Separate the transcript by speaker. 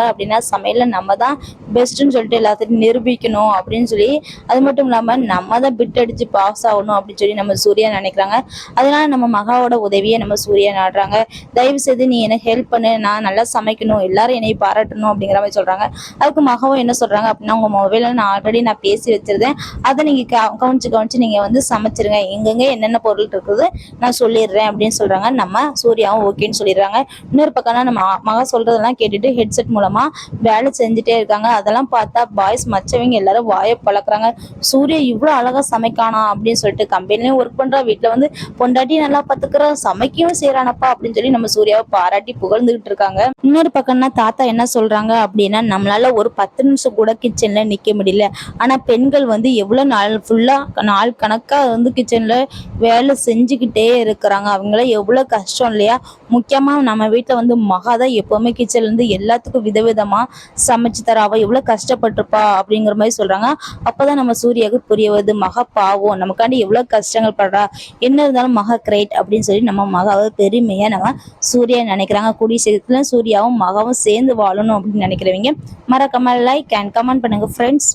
Speaker 1: அப்படின்னா சமையலில் நம்ம தான் பெஸ்ட்டுன்னு சொல்லிட்டு எல்லாத்தையும் நிரூபிக்கணும் அப்படின்னு சொல்லி அது மட்டும் இல்லாமல் நம்ம தான் பிட் அடித்து பாஸ் ஆகணும் அப்படின்னு சொல்லி நம்ம சூர்யா நினைக்கிறாங்க. அதனால நம்ம மகாவோட உதவியை நம்ம சூர்யா நாடுறாங்க. தயவு செய்து நீ எனக்கு ஹெல்ப் பண்ணு நான் நல்லா சமைக்கணும் எல்லாரும் என்னை பாராட்டணும் அப்படிங்கிற மாதிரி சொல்கிறாங்க அதுக்கு மகவும் என்ன சொல்கிறாங்க அப்படின்னா உங்கள் மொபைலில் நான் ஆல்ரெடி நான் பேசி வச்சிருந்தேன். அதை நீங்கள் கவனிச்சு கவனிச்சு நீங்கள் வந்து சமைச்சிருங்க. எங்கெங்க என்னென்ன பொருள் இருக்குது நான் சொல்லிடுறேன் அப்படின்னு சொல்கிறாங்க நம்ம சூர்யாவும் ஓகேன்னு சொல்லிடுறாங்க. இன்னொரு பக்கம்னா நம்ம மகா- மகா சொல்கிறதெல்லாம் கேட்டுட்டு ஹெட்செட் மூலமாக வேலை செஞ்சுட்டே இருக்காங்க. அதெல்லாம் பார்த்தா பாய்ஸ் மற்றவங்க எல்லாரும் வாயை பழக்கிறாங்க. சூர்யா இவ்வளோ அழகாக சமைக்கானா அப்படின்னு சொல்லிட்டு கம்பெனிலையும் ஒர்க் பண்ணுறா வீட்டில் வந்து பொண்டாட்டி நல்லா பார்த்துக்கிறா சமைக்கவும் செய்கிறானப்பா அப்படின்னு சொல்லி நம்ம சூர்யாவை பாராட்டி புகழ்ந்துகிட்டு இருக்காங்க. இன்னொரு பக்கம்னா தாத்தா என்ன சொல்கிறாங்க அப்படின்னா நம்மளால ஒரு பத்து நிமிஷம் கூட கிச்சனில் நிற்க முடியல. ஆனால் பெண்கள் வந்து எவ்வளோ நாள் ஃபுல்லாக நாள் கணக்காக வந்து கிச்சனில் வேலை செஞ்சுக்கிட்டே இருக்கிறாங்க. அவங்கள எவ்வளோ கஷ்டம் இல்லையா? முக்கியமாக நம்ம வீட்டில் வந்து மகா தான் எப்போவுமே கிச்சன்லேருந்து எல்லாத்துக்கும் விதவிதமாக சமைச்சு தர அவள் எவ்வளோ கஷ்டப்பட்டிருப்பா அப்படிங்கிற மாதிரி சொல்கிறாங்க அப்போ தான் நம்ம சூர்யாவுக்கு புரிய வருது மக பாவம் நமக்காண்டி எவ்வளோ கஷ்டங்கள் படுறா என்ன இருந்தாலும் மக கிரேட் அப்படின்னு சொல்லி நம்ம மகாவை பெருமையாக நம்ம சூர்யா நினைக்கிறாங்க. கூடிய சீக்கிரத்தில் சூர்யாவும் மகாவும் சேர்ந்து வாழணும் அப்படின்னு நினைக்கிறவங்க மறக்காமல் லைக் அண்ட் கமெண்ட் பண்ணுங்கள் ஃப்ரெண்ட்ஸ்